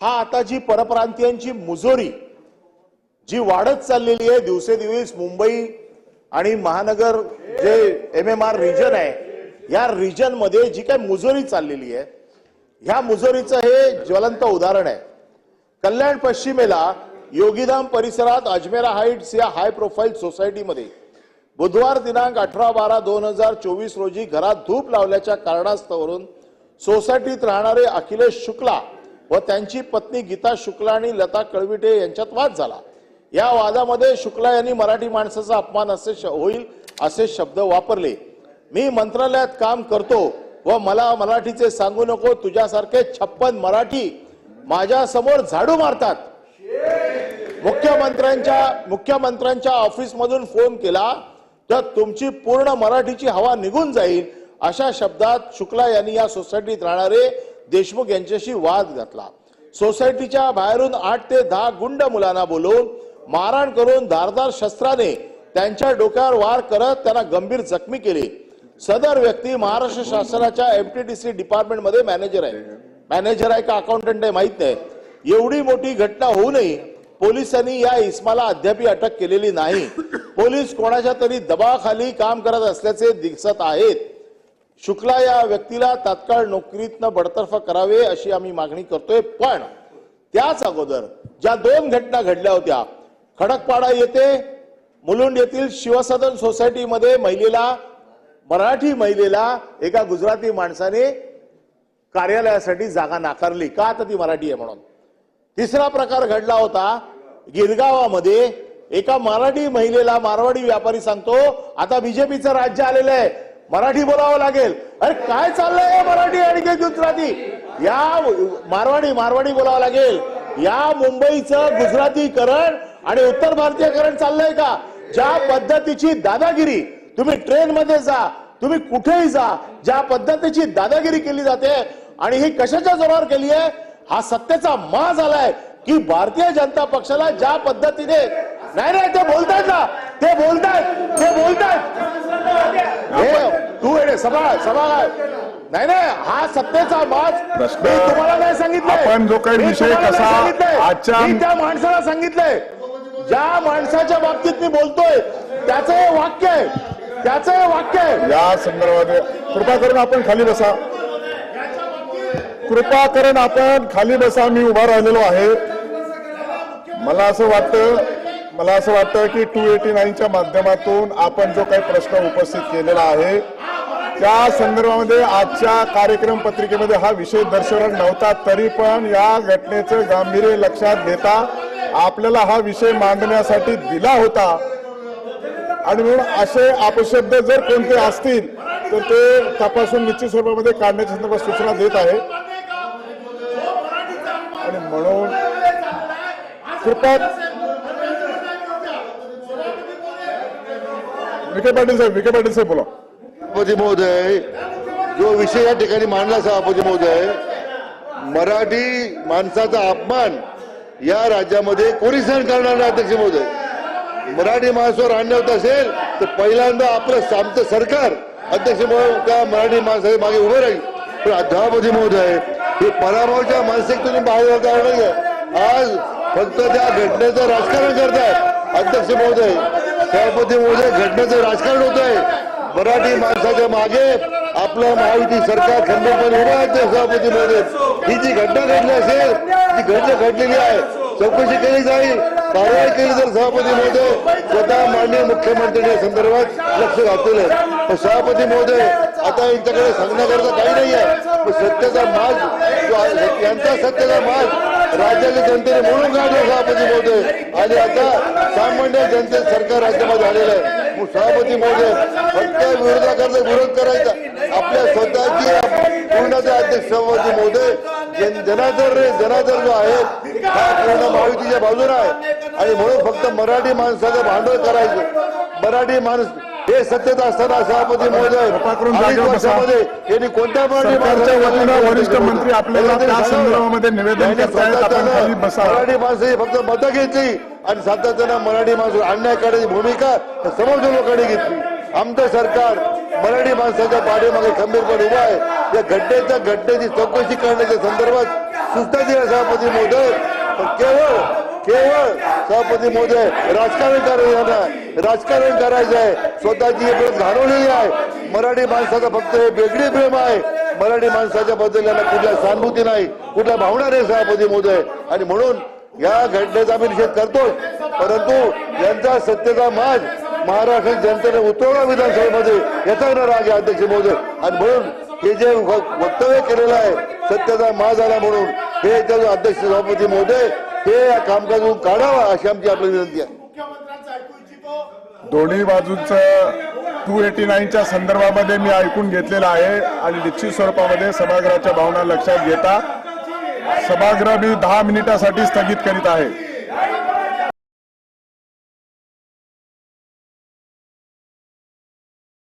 हा आता जी परप्रांतीयांची मुजोरी जी वाढत चाललेली आहे दिवसेदिवस मुंबई आणि महानगर जे एम एम आर रिजन आहे या रिजनमध्ये जी काही मुजोरी चाललेली आहे ह्या मुजोरीचं हे ज्वलंत उदाहरण आहे. कल्याण पश्चिमेला योगीधाम परिसरात अजमेरा हाईट्स या हाय प्रोफाईल सोसायटीमध्ये बुधवार दिनांक अठरा बारा दोन हजार चोवीस रोजी घरात धूप लावल्याच्या कारणास्तवरून सोसायटीत राहणारे अखिलेश शुक्ला व त्यांची पत्नी गीता शुक्ला आणि लता कळविटे यांच्यात वाद झाला. या वादामध्ये शुक्ला यांनी मराठी माणसाचा अपमान असे श- होईल असे शब्द वापरले. मी मंत्रालयात काम करतो व मला मराठीचे सांगू नको तुझ्यासारखे छप्पन मराठी माझ्यासमोर झाडू मारतात. मुख्यमंत्र्यांच्या मुख्यमंत्र्यांच्या ऑफिसमधून फोन केला तर तुमची पूर्ण मराठीची हवा निघून जाईल अशा शब्दात शुक्ला यांनी या सोसायटीत राहणारे देशमुख यांच्याशी वाद घातला. सोसायटीच्या बाहेरून आठ ते दहा गुंड मुलांना बोलवून मारहाण करून धारदार शस्त्राने त्यांच्या डोक्यावर वार करत त्यांना गंभीर जखमी केले. सदर व्यक्ती महाराष्ट्र शासनाच्या एमटीडीसी डिपार्टमेंटमध्ये मॅनेजर आहे. मॅनेजर आहे का अकाउंटंट आहे माहीत नाही. एवढी मोठी घटना होऊनही पोलिसांनी या इस्माला अद्याप अटक केलेली नाही. पोलीस कोणाच्या तरी दबावाखाली काम करत असल्याचे दिसत आहेत. शुक्ला या व्यक्तीला तात्काळ नोकरीतनं बडतर्फ करावे अशी आम्ही मागणी करतोय. पण त्याच अगोदर ज्या दोन घटना घडल्या होत्या खडकपाडा येथे मुलुंड येथील शिवसदन सोसायटीमध्ये महिलेला मराठी महिलेला एका गुजराती माणसाने कार्यालयासाठी जागा नाकारली. का तर ती मराठी आहे म्हणून? तिसरा प्रकार घडला होता गिरगावामध्ये एका मराठी महिलेला मारवाडी व्यापारी सांगतो आता बीजेपीचं राज्य आलेलं आहे. मराठी बोलावं लागेल. अरे काय चाललंय हे मराठी आणि काही गुजराती? या मारवाडी मारवाडी बोलावं लागेल. या मुंबईचं गुजरातीकरण आणि उत्तर भारतीयकरण चाललंय का? ज्या पद्धतीची दादागिरी तुम्ही ट्रेन मध्ये जा तुम्ही कुठेही जा ज्या पद्धतीची दादागिरी केली जाते आणि ही कशाच्या जोरावर केली आहे? हा सत्तेचा मा झालाय की भारतीय जनता पक्षाला ज्या पद्धतीने नाही नाही ते बोलतायत ना ते बोलतायत ते बोलतायत. तू येणे सभा सभा नाही नाही हा सत्तेचा माज प्रश्न- मी तुम्हाला नाही सांगितलं आपण जो काही विषय कसा आजच्या- मी त्या माणसाला सांगितलंय. ज्या माणसाच्या बाबतीत मी बोलतोय त्याचं हे वाक्य आहे. त्याचं हे वाक्य आहे. या संदर्भात कृपा करून आपण खाली बसा. कृपा करून आपण खाली बसा. मी उभा राहिलेलो आहे. मला असं वाटतं मला असं वाटतं की टू एटी नाईनच्या माध्यमातून आपण जो काही प्रश्न उपस्थित केलेला आहे त्या संदर्भामध्ये आजच्या कार्यक्रम पत्रिकेमध्ये हा विषय दर्शवला नव्हता तरी पण या घटनेचं गांभीर्य लक्षात घेता आपल्याला हा विषय मांडण्यासाठी दिला होता. आणि म्हणून असे अपशब्द जर कोणते असतील तर ते तपासून निश्चित स्वरूपामध्ये काढण्याच्या संदर्भात सूचना देत आहे. आणि म्हणून कृपया विखे पाटील साहेब विखे पाटील साहेब बोला. सभापती महोदय जो विषय या ठिकाणी मांडला सभापती महोदय मराठी माणसाचा अपमान या राज्यामध्ये कोणी सहन करणार नाही अध्यक्ष महोदय. मराठी माणसावर अन्याय होत असेल तर पहिल्यांदा आपलं आमचं सरकार अध्यक्ष महोदय त्या मराठी माणसाच्या मागे उभं राहील. पण सभापती महोदय हे पराभवाच्या मानसिकतेने बाहेर आज फक्त त्या घटनेचं राजकारण करतात अध्यक्ष महोदय. सभापती महोदय घटनेचं राजकारण होत आहे मराठी माणसाच्या मागे आपलं महायुती सरकार खंडपण उभं सभापती महोदय ही जी घटना घडली असेल ती घटना घडलेली आहे. चौकशी केली जाईल. कारवाई केली जाईल सभापती महोदय स्वतः माननीय मुख्यमंत्र्यांनी या संदर्भात लक्ष घातलेलं आहे. पण सभापती महोदय आता यांच्याकडे सांगण्याकरता काही नाही आहे पण सत्याचा माज यांचा सत्याचा माज राज्याच्या जनतेने म्हणून काढला सभापती महोदय. आणि आता सामान्य जनतेत सरकार राज्यामध्ये आलेलं आहे. सभापती महोदय फक्त विरोधाकरता विरोध करायचा. आपल्या स्वतःची पूर्णाचा अध्यक्ष सभापती महोदय जन- जनादर रे जनादर जो आहे हा पूर्ण महायुतीच्या बाजूला आहे. आणि म्हणून फक्त मराठी माणसाचं भांडवल करायचं. मराठी माणूस हे सत्तेत असताना सभापती महोदय. वर्षामध्ये यांनी कोणत्या वरिष्ठ मंत्री आपल्याला त्या. संदर्भामध्ये निवेदन. मराठी माणसं फक्त मतं घेतली आणि सातत्यानं मराठी माणसं अन्याय करण्याची भूमिका समोरच्या लोकांनी घेतली आमचं सरकार मराठी माणसाच्या पाठीमागे खंबीरपणे उभा आहे या घटनेच्या घटनेची चौकशी करण्याच्या संदर्भात सूचना दिल्या सभापती महोदय पण केवळ केवळ सभापती महोदय राजकारण करायचं राजकारण करायचं आहे. स्वतःची एक घालवलेली आहे. मराठी माणसाचं फक्त हे वेगळी प्रेम आहे. मराठी माणसाच्या बद्दल यांना कुठल्या सहानुभूती नाही कुठल्या भावना नाही सभापती महोदय. आणि म्हणून या घटनेचा आम्ही निषेध करतोय. परंतु यांचा सत्तेचा माज महाराष्ट्र जनतेने उतरवला विधानसभेमध्ये. याचा न राग आहे अध्यक्ष महोदय. आणि म्हणून हे जे वक्तव्य केलेलं आहे सत्तेचा माज आला म्हणून हे त्या अध्यक्ष सभापती महोदय हे या कामकाजून काढावा अशी आमची आपली विनंती आहे. दोन्ही बाजूंचं टू एटी नाईनच्या संदर्भामध्ये मी ऐकून घेतलेलं आहे आणि निश्चित स्वरूपामध्ये सभागृहाच्या भावना लक्षात घेता सभागृह मी दहा मिनिटासाठी स्थगित करीत आहे.